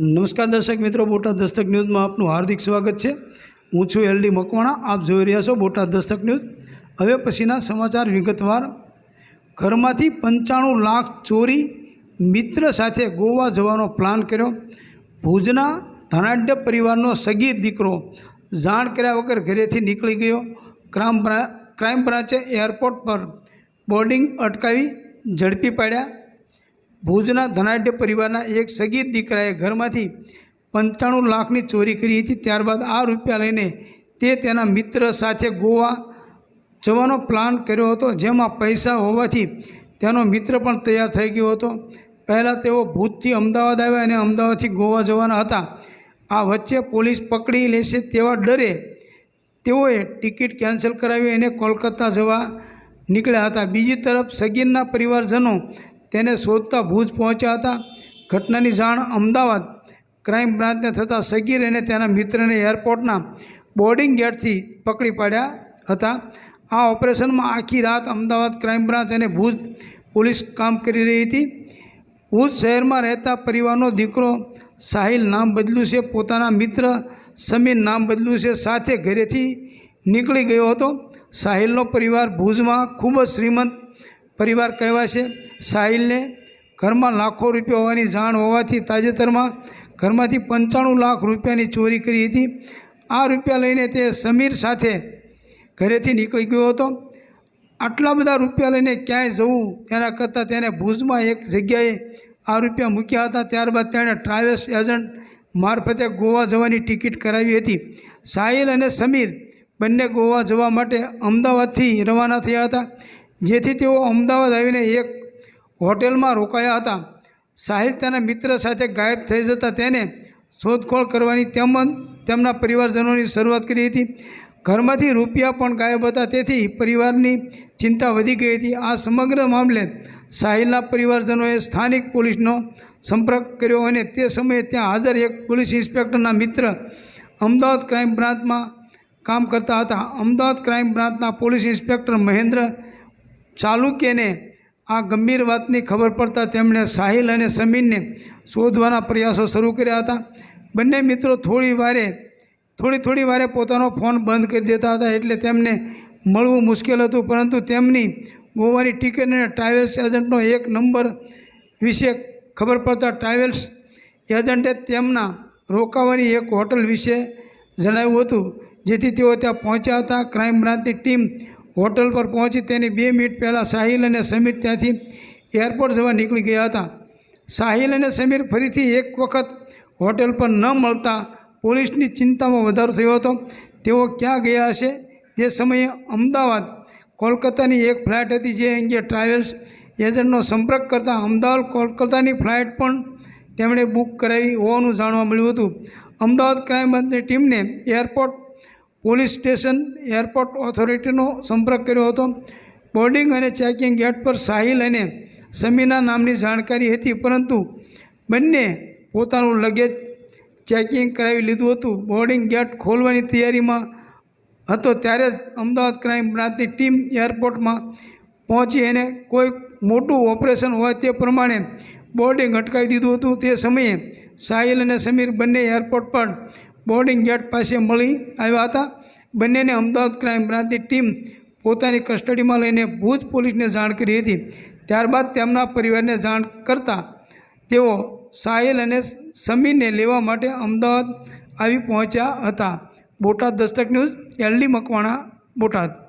નમસ્કાર દર્શક મિત્રો, બોટાદ દસ્તક ન્યૂઝમાં આપનું હાર્દિક સ્વાગત છે. હું છું એલડી મકવાણા, આપ જોઈ રહ્યા છો બોટાદ દસ્તક ન્યૂઝ. હવે પછીના સમાચાર વિગતવાર. ઘરમાંથી પંચાણું લાખ ચોરી મિત્ર સાથે ગોવા જવાનો પ્લાન કર્યો. ભુજના ધનાઢ્ય પરિવારનો સગીર દીકરો જાણ કર્યા વગર ઘરેથી નીકળી ગયો. ક્રાઇમ બ્રાન્ચે એરપોર્ટ પર બોર્ડિંગ અટકાવી ઝડપી પાડ્યા. ભુજના ધનાઢ્ય પરિવારના એક સગીર દીકરાએ ઘરમાંથી પંચાણું લાખની ચોરી કરી હતી. ત્યારબાદ આ રૂપિયા લઈને તે તેના મિત્ર સાથે ગોવા જવાનો પ્લાન કર્યો હતો, જેમાં પૈસા હોવાથી તેનો મિત્ર પણ તૈયાર થઈ ગયો હતો. પહેલાં તેઓ ભૂતથી અમદાવાદ આવ્યા અને અમદાવાદથી ગોવા જવાના હતા. આ વચ્ચે પોલીસ પકડી લેશે તેવા ડરે તેઓએ ટિકિટ કેન્સલ કરાવી અને કોલકાતા જવા નીકળ્યા હતા. બીજી તરફ સગીરના પરિવારજનો તેને શોધતા ભુજ પહોંચ્યા હતા. ઘટનાની જાણ અમદાવાદ ક્રાઇમ બ્રાન્ચને થતાં સગીર અને તેના મિત્રને એરપોર્ટના બોર્ડિંગ ગેટથી પકડી પાડ્યા હતા. આ ઓપરેશનમાં આખી રાત અમદાવાદ ક્રાઇમ બ્રાન્ચ અને ભુજ પોલીસ કામ કરી રહી હતી. ભુજ શહેરમાં રહેતા પરિવારનો દીકરો સાહિલ નામ બદલ્યું છે, પોતાના મિત્ર સમીર નામ બદલ્યું છે, સાથે ઘરેથી નીકળી ગયો હતો. સાહિલનો પરિવાર ભુજમાં ખૂબ જ શ્રીમંત પરિવાર કહેવાય છે. સાહિલને ઘરમાં લાખો રૂપિયા હોવાની જાણ હોવાથી તાજેતરમાં ઘરમાંથી પંચાણું લાખ રૂપિયાની ચોરી કરી હતી. આ રૂપિયા લઈને તે સમીર સાથે ઘરેથી નીકળી ગયો હતો. આટલા બધા રૂપિયા લઈને ક્યાંય જવું તેના કરતાં તેને ભુજમાં એક જગ્યાએ આ રૂપિયા મૂક્યા હતા. ત્યારબાદ તેણે ટ્રાવેલ્સ એજન્ટ મારફતે ગોવા જવાની ટિકિટ કરાવી હતી. સાહિલ અને સમીર બંને ગોવા જવા માટે અમદાવાદથી રવાના થયા હતા. જેથી તેઓ અમદાવાદ આવીને એક હોટેલમાં રોકાયા હતા. સાહિલ તેના મિત્ર સાથે ગાયબ થઈ જતાં તેને શોધખોળ કરવાની તેમજ તેમના પરિવારજનોની શરૂઆત કરી હતી. ઘરમાંથી રૂપિયા પણ ગાયબ હતા, તેથી પરિવારની ચિંતા વધી ગઈ હતી. આ સમગ્ર મામલે સાહિલના પરિવારજનોએ સ્થાનિક પોલીસનો સંપર્ક કર્યો અને તે સમયે ત્યાં હાજર એક પોલીસ ઇન્સ્પેક્ટરના મિત્ર અમદાવાદ ક્રાઇમ બ્રાન્ચમાં કામ કરતા હતા. અમદાવાદ ક્રાઇમ બ્રાન્ચના પોલીસ ઇન્સ્પેક્ટર મહેન્દ્ર ચાલુક્યને આ ગંભીર વાતની ખબર પડતા તેમણે સાહિલ અને સમીરને શોધવાના પ્રયાસો શરૂ કર્યા હતા. બંને મિત્રો થોડી વારે, થોડી થોડી વારે પોતાનો ફોન બંધ કરી દેતા હતા એટલે તેમને મળવું મુશ્કેલ હતું, પરંતુ તેમની ગોવાની ટિકિટ અને ટ્રાવેલ્સ એજન્ટનો એક નંબર વિશે ખબર પડતા ટ્રાવેલ્સ એજન્ટે તેમના રોકાવાની એક હોટલ વિશે જણાવ્યું હતું, જેથી તેઓ ત્યાં પહોંચ્યા હતા. ક્રાઇમ બ્રાન્ચની ટીમ હોટલ પર પહોંચી તેની બે મિનિટ પહેલાં સાહિલ અને સમીર ત્યાંથી એરપોર્ટ જવા નીકળી ગયા હતા. સાહિલ અને સમીર ફરીથી એક વખત હોટેલ પર ન મળતા પોલીસની ચિંતામાં વધારો થયો હતો. તેઓ ક્યાં ગયા હશે? તે સમયે અમદાવાદ, કોલકાતાની એક ફ્લાઇટ હતી જે અંગે ટ્રાવેલ્સ એજન્ટનો સંપર્ક કરતાં અમદાવાદ, કોલકાતાની ફ્લાઇટ પણ તેમણે બુક કરાવી હોવાનું જાણવા મળ્યું હતું. અમદાવાદ ક્રાઇમ બ્રાન્ચની ટીમને એરપોર્ટ પોલીસ સ્ટેશન એરપોર્ટ ઓથોરિટીનો સંપર્ક કર્યો હતો. બોર્ડિંગ અને ચેકિંગ ગેટ પર સાહિલ અને સમીના નામની જાણકારી હતી, પરંતુ બંને પોતાનું લગેજ ચેકિંગ કરાવી લીધું હતું. બોર્ડિંગ ગેટ ખોલવાની તૈયારીમાં હતો ત્યારે જ અમદાવાદ ક્રાઇમ બ્રાન્ચની ટીમ એરપોર્ટમાં પહોંચી અને કોઈ મોટું ઓપરેશન હોય તે પ્રમાણે બોર્ડિંગ અટકાવી દીધું હતું. તે સમયે સાહિલ અને સમીર બંને એરપોર્ટ પર બોર્ડિંગ ગેટ પાસે મળી આવ્યા હતા. બંનેને અમદાવાદ ક્રાઇમ બ્રાન્ચની ટીમ પોતાની કસ્ટડીમાં લઈને ભુજ પોલીસને જાણ કરી હતી. ત્યારબાદ તેમના પરિવારને જાણ કરતાં તેઓ સાહિલ અને સમીરને લેવા માટે અમદાવાદ આવી પહોંચ્યા હતા. Botad Dastak news, LD Makwana, Botad.